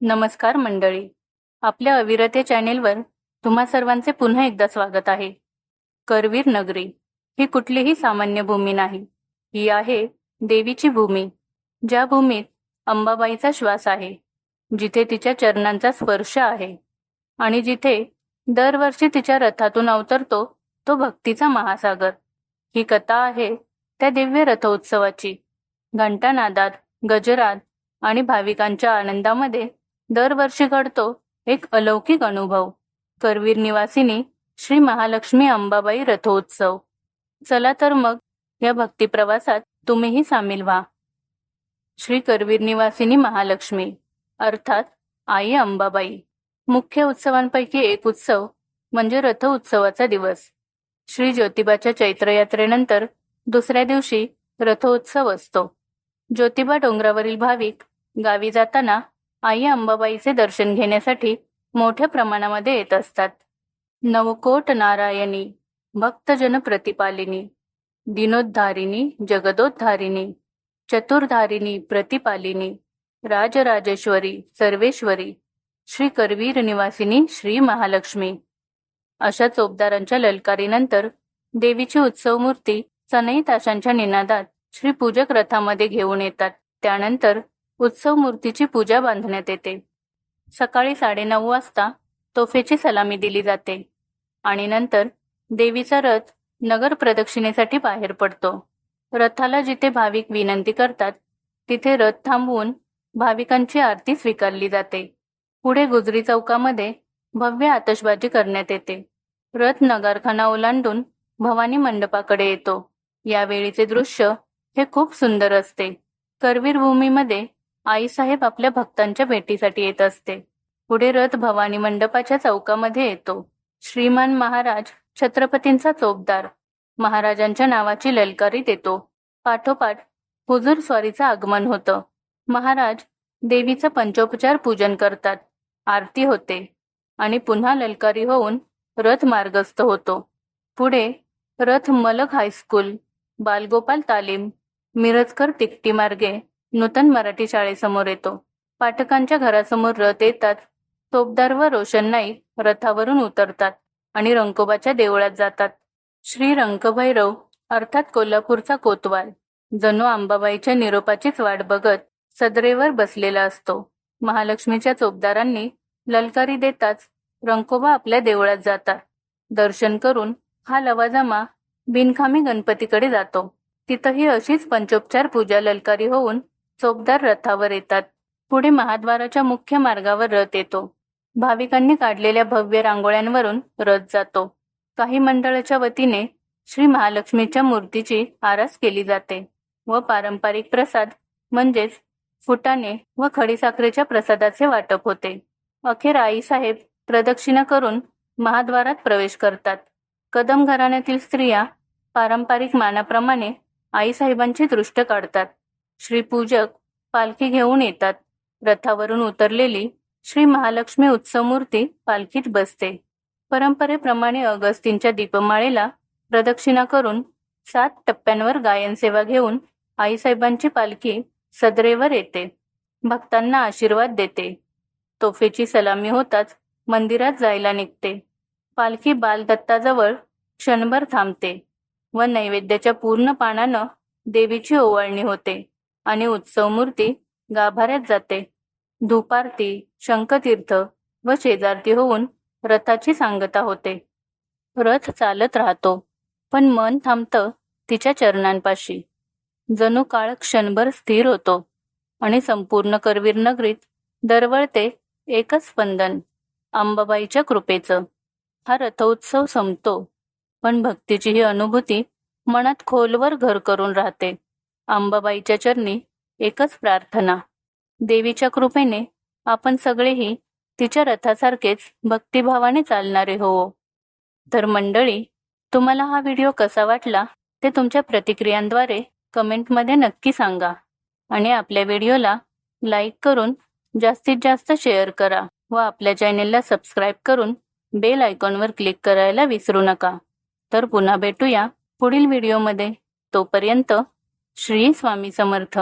नमस्कार मंडळी. आपल्या अविरते चॅनेलवर तुम्हा सर्वांचे पुन्हा एकदा स्वागत आहे. करवीर नगरी ही कुठलीही सामान्य भूमी नाही. ही आहे देवीची भूमी ज्या भूमीत अंबाबाईचा श्वास आहे जिथे तिच्या चरणांचा स्पर्श आहे आणि जिथे दरवर्षी तिच्या रथातून अवतरतो तो भक्तीचा महासागर. ही कथा आहे त्या दिव्य रथोत्सवाची. घंटानादात गजरात आणि भाविकांच्या आनंदामध्ये दरवर्षी घडतो एक अलौकिक अनुभव. करवीर निवासिनी श्री महालक्ष्मी अंबाबाई रथोत्सव. चला तर मग या भक्ती प्रवासात तुम्हीही सामील व्हा. श्री करवीर निवासिनी महालक्ष्मी अर्थात आई अंबाबाई. मुख्य उत्सवांपैकी एक उत्सव म्हणजे रथ उत्सवाचा दिवस. श्री ज्योतिबाच्या चैत्र यात्रेनंतर दुसऱ्या दिवशी रथोत्सव असतो. ज्योतिबा डोंगरावरील भाविक गावी जाताना आई अंबाबाईचे दर्शन घेण्यासाठी मोठ्या प्रमाणामध्ये येत असतात. नवकोट नारायणी भक्तजन प्रतिपालिनी दिनोद्धारिणी जगदोद्धारिणी चतुर्धारिणी प्रतिपालिनी राजराजेश्वरी सर्वेश्वरी श्री करवीर निवासिनी श्री महालक्ष्मी. अशा चोपदारांच्या ललकारीनंतर देवीची उत्सव मूर्ती सनई ताशांच्या निनादात श्री पूजक रथामध्ये घेऊन येतात. त्यानंतर उत्सव मूर्तीची पूजा बांधण्यात येते. सकाळी साडेनऊ वाजता तोफेची सलामी दिली जाते आणि नंतर देवीचा रथ नगर प्रदक्षिणेसाठी बाहेर पडतो. रथाला जिथे भाविक विनंती करतात तिथे रथ थांबवून भाविकांची आरती स्वीकारली जाते. पुढे गुजरी चौकामध्ये भव्य आतषबाजी करण्यात येते. रथ नगारखाना ओलांडून भवानी मंडपाकडे येतो. यावेळीचे दृश्य हे खूप सुंदर असते. करवीर भूमीमध्ये आईसाहेब आपल्या भक्तांच्या भेटीसाठी येत असते. पुढे रथ भवानी मंडपाच्या चौकामध्ये येतो. श्रीमान महाराज छत्रपतींचा चोपदार. महाराजांच्या नावाची ललकारी देतो. पाठोपाठ हुजूर स्वारीचं आगमन होतं. महाराज देवीचं पंचोपचार पूजन करतात. आरती होते. आणि पुन्हा ललकारी होऊन रथ मार्गस्थ होतो. पुढे रथ मलक हायस्कूल बालगोपाल तालीम मिरजकर तिकटी मार्गे नूतन मराठी शाळेसमोर येतो. पाठकांच्या घरासमोर रथ येतात. तोपदार व रोशन नाईक रथावरून उतरतात आणि रंकोबाच्या देवळात जातात. श्री रंकभैरव अर्थात कोल्हापूरचा कोतवाल जणू अंबाबाईच्या निरोपाचीच वाट बघत सदरेवर बसलेला असतो. महालक्ष्मीच्या चोपदारांनी ललकारी देताच रंकोबा आपल्या देवळात जातात. दर्शन करून हा लवाजमा बिनखामी गणपतीकडे जातो. तिथंही अशीच पंचोपचार पूजा ललकारी होऊन चोपदार रथावर येतात. पुढे महाद्वाराच्या मुख्य मार्गावर रथ येतो. भाविकांनी काढलेल्या भव्य रांगोळ्यांवरून रथ जातो. काही मंडळाच्या वतीने श्री महालक्ष्मीच्या मूर्तीची आरास केली जाते व पारंपरिक प्रसाद म्हणजेच फुटाणे व खडीसाखरेच्या प्रसादाचे वाटप होते. अखेर आईसाहेब प्रदक्षिणा करून महाद्वारात प्रवेश करतात. कदम घराण्यातील स्त्रिया पारंपरिक मानाप्रमाणे आईसाहेबांची दृष्ट काढतात. श्रीपूजक पालखी घेऊन येतात. रथावरून उतरलेली श्री महालक्ष्मी उत्सव मूर्ती पालखीत बसते. परंपरेप्रमाणे अगस्तींच्या दीपमाळेला प्रदक्षिणा करून सात टप्प्यांवर गायन सेवा घेऊन आईसाहेबांची पालखी सदरेवर येते. भक्तांना आशीर्वाद देते. तोफेची सलामी होताच मंदिरात जायला निघते. पालखी बालदत्ताजवळ क्षणभर थांबते व नैवेद्याच्या पूर्ण पानानं देवीची ओवाळणी होते. आणि उत्सव मूर्ती गाभाऱ्यात जाते. धूपारती शंखतीर्थ व शेजारती होऊन रथाची सांगता होते. रथ चालत राहतो पण मन थांबतं तिच्या चरणांपाशी. जणू काळ क्षणभर स्थिर होतो आणि संपूर्ण करवीर नगरीत दरवळते एकच स्पंदन अंबाबाईच्या कृपेचं. हा रथोत्सव संपतो पण भक्तीची ही अनुभूती मनात खोलवर घर करून राहते. अंबाबाईच्या चरणी एकच प्रार्थना. देवीच्या कृपेने आपण सगळेही तिच्या रथासारखेच भक्तिभावाने चालणारे हो. तर मंडळी तुम्हाला हा व्हिडिओ कसा वाटला ते तुमच्या प्रतिक्रियांद्वारे कमेंटमध्ये नक्की सांगा आणि आपल्या व्हिडिओला लाईक करून जास्तीत जास्त शेअर करा व आपल्या चॅनेलला सबस्क्राईब करून बेल आयकॉनवर क्लिक करायला विसरू नका. तर पुन्हा भेटूया पुढील व्हिडिओमध्ये. तोपर्यंत श्री स्वामी समर्थ.